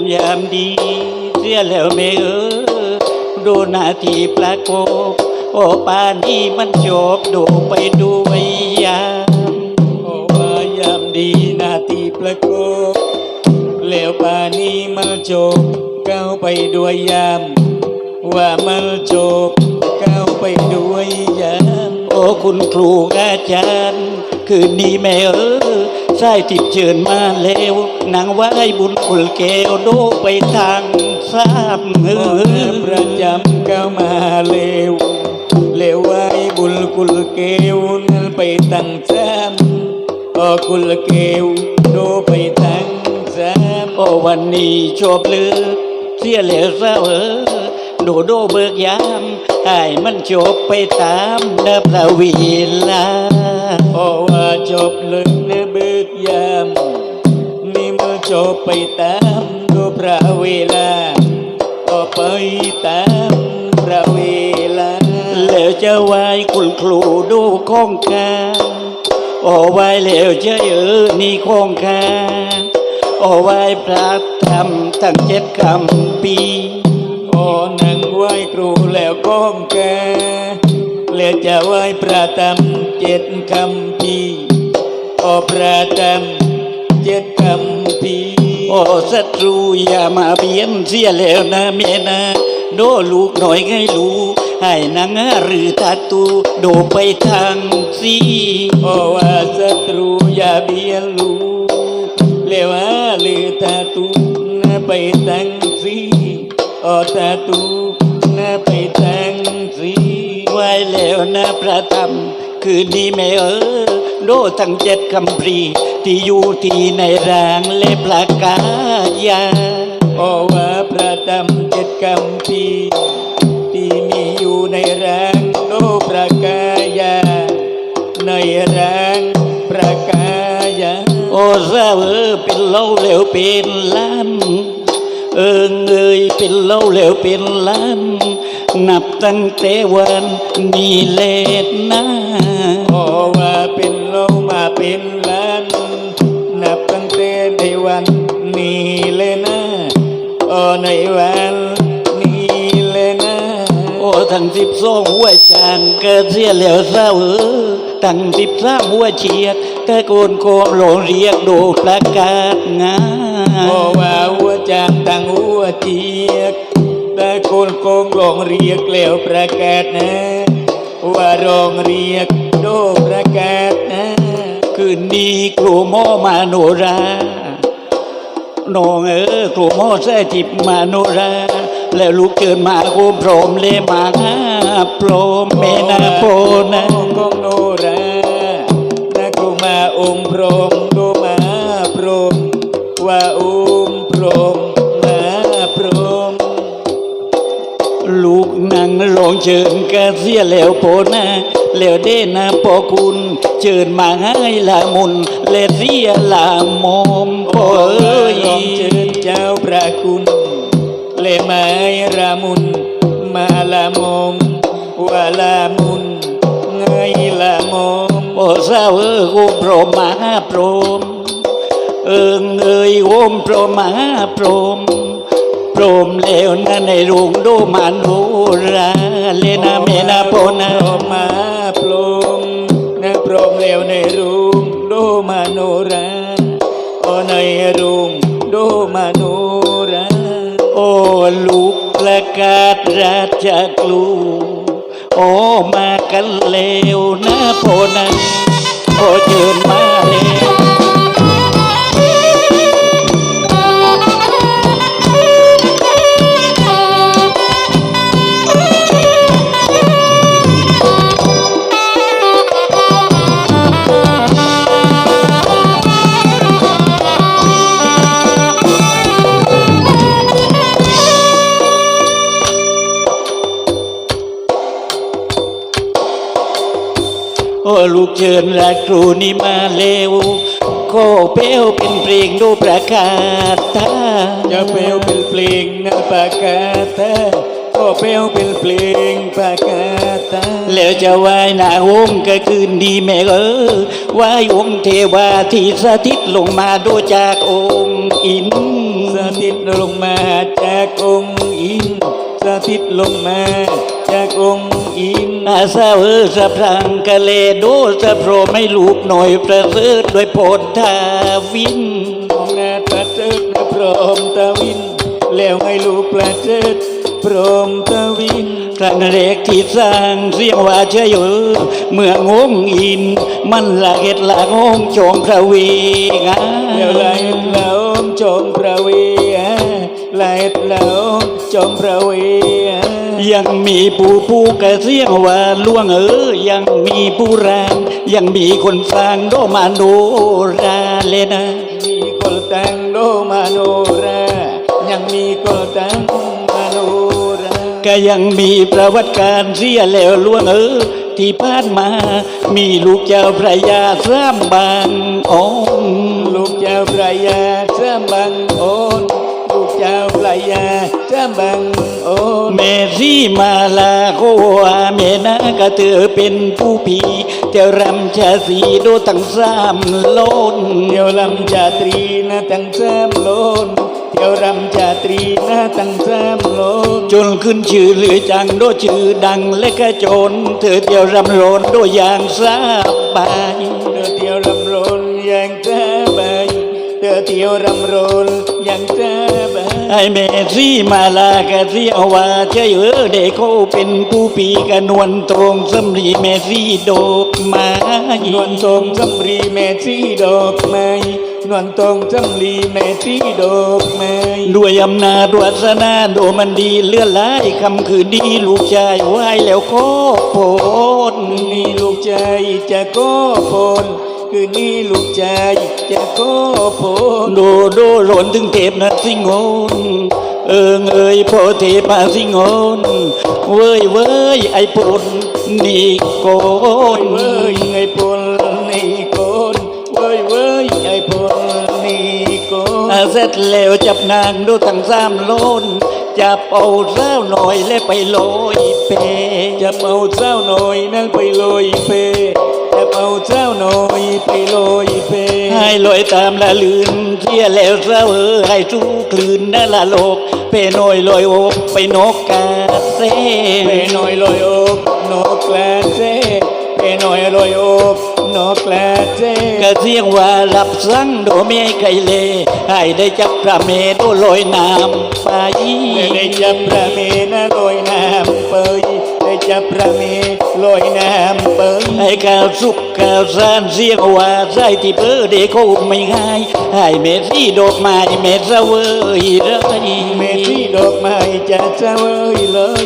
ามยามดี เสียแล้วแม่เออดูนาทีประกบโอ้ป่านี้มันจบดูไปด้วยยามโอ้ว่ายามดีนาทีประกบแล้วป่านนี้มันจบก้าวไปด้วยยาม ว่ามันจบก้าวไปด้วยยาม โอ้คุณครูอาจารย์ คืนนี้แม่เออ ใส่ติดเชิญมาแล้วนางไหวบุญคุลแก้วโดไปทางสาบเนื้อประจำก้าวมาเร็วเร็วไว้บุญกุลเกวนั้นไปตั้งแซมโอ้กุลเกวโดไปตั้งแซมโอ้วันนี้จบเลือเสียแล้วเศร้าเออโดโดเบิกยามให้มันจบไปตามเดิมละวีลาโอ้ว่าจบเลย จบไปตามดูพระเวลาก็ไปตามพระเวลา แล้วจะไหวคุณครูดูโคงคาโอ้ไหวแล้วจะเออนี่โคงคาโอ้ไหวพระธรรมตั้งเจ็ดคำปีโอ้นั่งไหว้ครูแล้วก้มแกแล้วจะไหว้พระธรรมเจ็ดคำพีโอ้พระธรรม โอ้ศัตรูอย่ามาเบียนเสียแล้วนะเมียนะ โดลูกหน่อยให้รู้ให้นางหรือตาตูโดไปทางสีโอ้ว่าศัตรูอย่าเบียนลูกเลวาลือตาตูนะไปตั้งสีโอ้ตาตูนะไปตั้งสีไว้แล้วนะพระธรรม คืนนี้แม่เออ โดทั้งเจ็ดคำพรีที่อยู่ที่ในร่างเล็บละกายาโอ้ว่าพระธรรมเจ็ดคำพีร์ที่มีอยู่ในร่างโลประกายา ในร่างประกายา โอ้เศร้าเออเป็นเล่าแล้วเป็นล้านเอิงเอยเป็นเล่าแล้วเป็นล้าน นับตั้งแต่วันนี้เล็ดหน้าโอ้ว่าเป็นโลมาเป็นล้านนับตั้งแต่ในวันนี้เลยนะโอ้ในวันนี้เลยนะโอ้ทั้งสิบสองหัวจานก็เสียแล้วเศร้าเออทั้งสิบสามหัวเฉียดตะโกนโคมโลเรียกโดประกาศงาโอ้ว่าหัวจางตั้งหัวเจียก แต่คนโกงลองเรียกแล้วประกาศนะ ว่าร้องเรียกโดประกาศนะ คืนนี้ครูหมอมาโนราน้องเออครูหมอแซ่จิบมาโนรา แล้วลูกเกินมาโคมพร้อมเลยมาหาพร้อมแม่นาโพนะกองโนรานะกูมาองค์พรม เชิญกะเสียแล้วโพนะแล้วเด้นะพอคุณเชิญมาให้ละมุนและเสียละมอมพอเอ้ยลองเชิญเจ้าพระคุณเลไม้รามุนมาละมมว่าละมุนไงละมมโอ้สาวเออโอมพรมมาพรมเอิงเอ้ยโอมพรมมาพรหม รหมแล้วนะในโรงโดมันโหราเลนะเมนาโพนะมาพรหมนะพรหมแล้วในรูมโดมาโนราโอในรูมโดมาโนราโอลูกประกาศราชกลูโอมากันแล้วนะโพนะโอเชิญมา แล้วโอ้ลูกเชิญรักครูนี่มาเร็วโคเปลวเป็นเพลงดูประกาศตาจะเปลวเป็นเพลงนะปากกาแท้ก็เปลวเป็นเพลงประกาศตาแล้วจะไหวายหน้าองค์ก็คืนดีแม่เออไหวายองค์เทวาที่สถิตลงมาโดยจากองค์อินสถิตลงมาจากองค์อินสถิตลงมาจากองค์อิน อาซาเอสะพรังกะเลโดสะโพรไม่ลูกหน่อยประเสริฐด้วยโพธทาวินนาตราเจิดนะพรหมตะวิน แล้วให้ลูกประเจิดพรหมตะวินครั้งแรกที่สร้างเสียงว่าเชยเออเมื่องงอิน มันละเห็ดละงงจงพระเวงาแล้วล่เหลาจมพระเวียล่เหลาจมพระเวี ยังมีผู้ผู้กระเสียงว่าล่วงเออยังมีผู้ราง ยังมีคนฟังโดมาโนราเลนะมีกลตังโดมาโนรายังมีกลตังมาโนราก็ยังมีประวัติการเสียแล้วล่วงเออที่ผ่านมา มีลูกเจ้าพระยาสามบางองลูกเจ้าพระยาเจ้าบังอนลูกเจ้าพระยา เจ้าบังโอนเมรีมาลาโคอาเมนากะเธอเป็นผู้ผีเจ้ารำชาสีโดตั้งสามโลนเที่ยวลำจาตรีนะตั้งแซมโลนเที่ยวรำจาตรีนะตั้งแซมโลนจนขึ้นชื่อหรือจังโดชื่อดังและก็โจรเธอเที่ยวรำโลนโดยอย่างสบายเธอเที่ยวรำโรนอย่างแจ้บายเธอเที่ยวรำโรน ไอเมรีมาลากะเที่ยวว่าเจ้าเออเด็กเขาเป็นผู้ปีกะนวลตรงสำรีเมรีโดกไม้นวลทองจำรีแม่ซีดอกไม้นวลทองจำรีแม่ที่ดอกไม้ด้วยอำนาจวาสนาโดมันดีเลื่อนลายคำคือดีลูกชายไหวแล้วก็โพนนี่ลูกใจจะก็พล คือนี่ลูกใจจะก็พลโดโดโรนถึงเทพนะสิงนเอิงเอ้ยพ่อเทพาสิงนเว้ยเว้ยไอ้ปนนี่โกนเว้ยไอ้พลนี่โกนเว้ยเว้ยไอ้พลนี่โกนอาเสร็จแล้วจับนางดูทั้งสามโลนจับเอาเส้าหน่อยและไปโลยเปจะเอาเจ้าหน่อยนั่นไปลอยเปจะ เอาเจ้าหน่อยไปลอยเปให้ลอยตามละลืนเที่ยแล้วเศร้าเออให้สู้คลื่นนั่นละโลกเปหน่อยลอยโอกไปนกกาเซเปหน่อยลอยอกนกแกลเจเปหน่อยลอยอกนกแกลเจกะเสียงว่ารับสั่งโดเมไกเลให้ได้จับพระเมโดลอยน้ำไปได้จับพระเมนะลอยน้ำเปยได้จับพระเมลอยน้ำ เปยให้ก้าวสุขก้าวสานเสียงว่าใส่ที่เพ้อเด็กเขาไม่ง่ายให้เมสีดอกไม้เมสเวยเลยเมที่ดอกไม้จะเจ้าเอ้ยเลย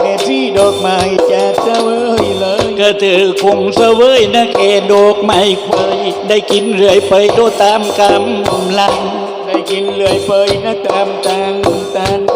เมที่ดอกไม้จะเจ้าเอ้ยเลยก็เธอคงเสวยนะแกดอกไม้ควายได้กินเรื่อยไปโดยตามกำลังได้กินเลื่อยเปยนะตามตังตันได้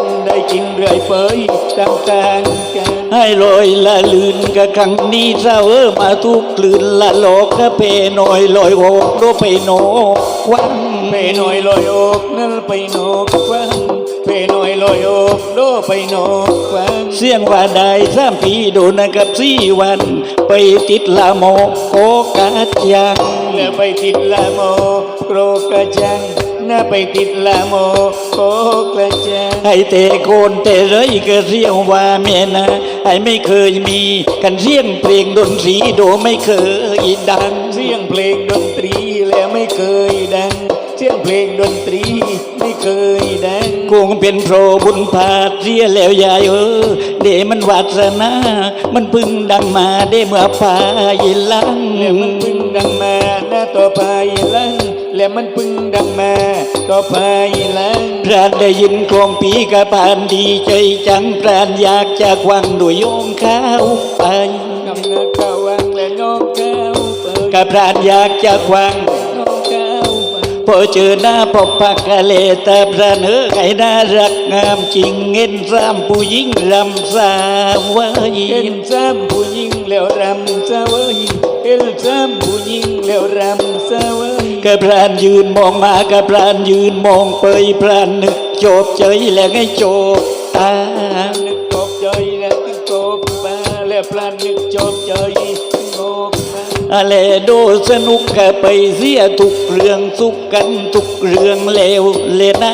กินเรื่อยเฟยตามตังกันให้ลอยละลืนกะครั้งนี้เศร้าเออมาทุกกลืนละโลกกะเปหน่อยลอยโอกโดไปโนกวันเปหน่อยลอยอกนั่นไปนกวัง เปหน่อยลอยอกโดไปนกฟังเสียงว่าได้สามปีโดนนะกับสี่วัน ไปติดละโมกโกกาดยังแล้วไปติดละโมโกรกระจังน่าไปติดละโมโกกระจังให้แต่โกนแต่เลยก็เสียงว่าเมียนะให้ไม่เคยมีกันเสียงเพลงดนตรีโดไม่เคยดังเสียงเพลงดนตรีแล้วไม่เคยดังเสียงเพลงดนตรี ไม่เคยดังคงเป็นโปรบุญพาดเสียแล้วยายเออเดมันวาสนา มันพึ่งดังมาได้เมื่อพายหลังแล้วมันพึ่งดังมาหน้าต่อไปลังแล้วมันพึ่งดังมาต่อไปลังพรานได้ยินกลองปีกะพานดีใจจังพรานอยากจะควังด้วยโยงข้าวไปกำนัดข้าวังและงอกข้าวเปิดกะพรานอยากจะควังงอกข้าว เนาพบปักกะเลตาพระเนื้อไก่น่ารักงามจริงเงินซ้ำผู้หญิงรำซาเว้ยเงินซ้ำผู้หญิงแล้วรำซาเว้ยเงินซ้ำผู้หญิงแล้วรำซาเว้ยกระพรานยืนมองมากระพรานยืนมองเปยพรานนึกจบเจยแล้วไงโจบตานึกจบเจยแล้วนึกจบตาแล้วพรานนึกจบ อะไรดูสนุกก็ไปเสียทุกเรื่องสุกกันทุกเรื่องเลวเลยนะ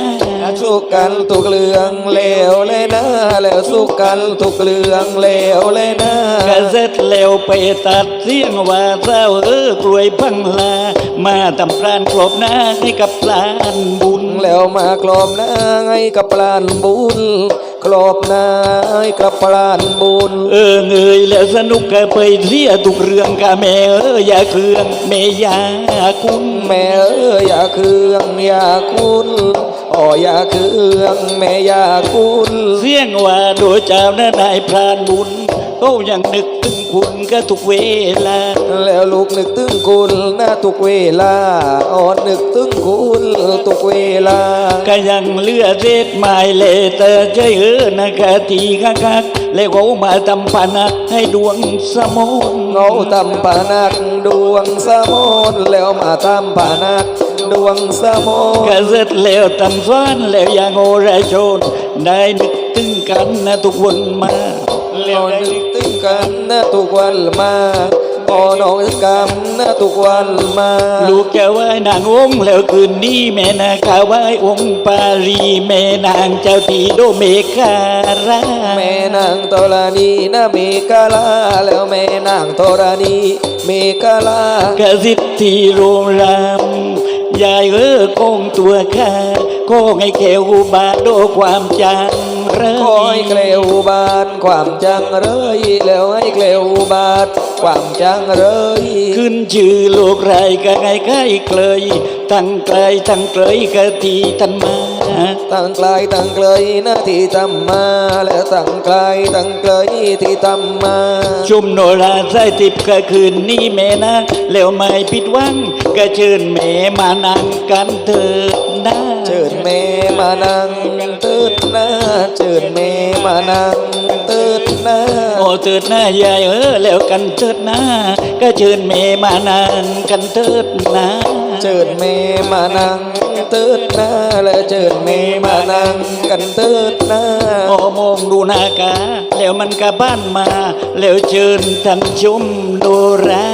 สุกกันทุกเรื่องเลวเลยนะแล้วสุกกันทุกเรื่องเลวเลยนะก็เสร็จแล้วไปตัดเสียงว่าเศร้าเออกลวยพังลา มาทำพรานกรบหน้าให้กับพรานบุญแล้วมากลอมหน้าให้กับปลานบุญก ลอบหน้าให้กับปลานบุญเออเงยแล้วสนุกก็ไปเสียทุกเรื่องกะแม่เอออย่าเครื่องแม่อยาคุณแม่เอ้ยอย่าเครื่องอย่าคุณอ๋ออย่าเครื่องแม่อย่าคุณเสียงว่าโดยเจ้าหน้านายพรานบุญ เขายังนึกถึงคุณก็ทุกเวลา แล้วลูกนึกถึงคุณนะทุกเวลาอ่อนนึกถึงคุณทุกเวลา ก็ยังเหลือเศษไม้เลเตอใจเออนะกะทีกักกักแล้วเขามาทำปานักให้ดวงสมองเงาตำปานักดวงสมนแล้วมาตำปานักดวงสมนก็เสร็จแล้วตำซ้อนแล้วยังโอราชนได้นึกถึงกันนะทุกวันมา เรานึกถึงกันนะทุกวันมาพอน้องกำนะทุกวันมา ลูกจะไหว้นางองค์แล้วคืนนี้แม่นาคาไหว้องค์ปารีแม่นางเจ้าทีโดเมคาราแม่นางตรานีนะเมกาลาแล้วแม่นางตรานีเมกาลากสิทธิโรงรามยายเออโกงตัวข้าโกงให้แขวบาโดความจัง เรคอยเกลวบาดความจังเลยแล้วให้เกลวบาดความจังเลยขึ้นชื่อโลกไรก็ไงใกล้เกลยตั้งไกลตั้งเกลยกะทีทันมาตั้งไกลตั้งไกลนะที่ทำมาแล้วตั้งไกลตั้งไกลที่ทำมาชุมโนราใส่ติบก็คืนนี้แม่นะแล้วไม่ผิดหวังก็เชิญแม่มานั่งกันเถิดนะเชิญแม่มานั่ง ตืดหน้าเชิญแม่มานั่งตืดหน้าโอ้เถิดหน้ายายเออแล้วกันเถิดนะก็เชิญแม่มานั่งกันเถิดนะเชิญแม่มานั่งตืดหน้าแล้วเชิญแม่มานั่งกันตืดหน้าโอ้มองดูหนากาแล้วมันกลับบ้านมา แล้วเชิญท่านชมโนรา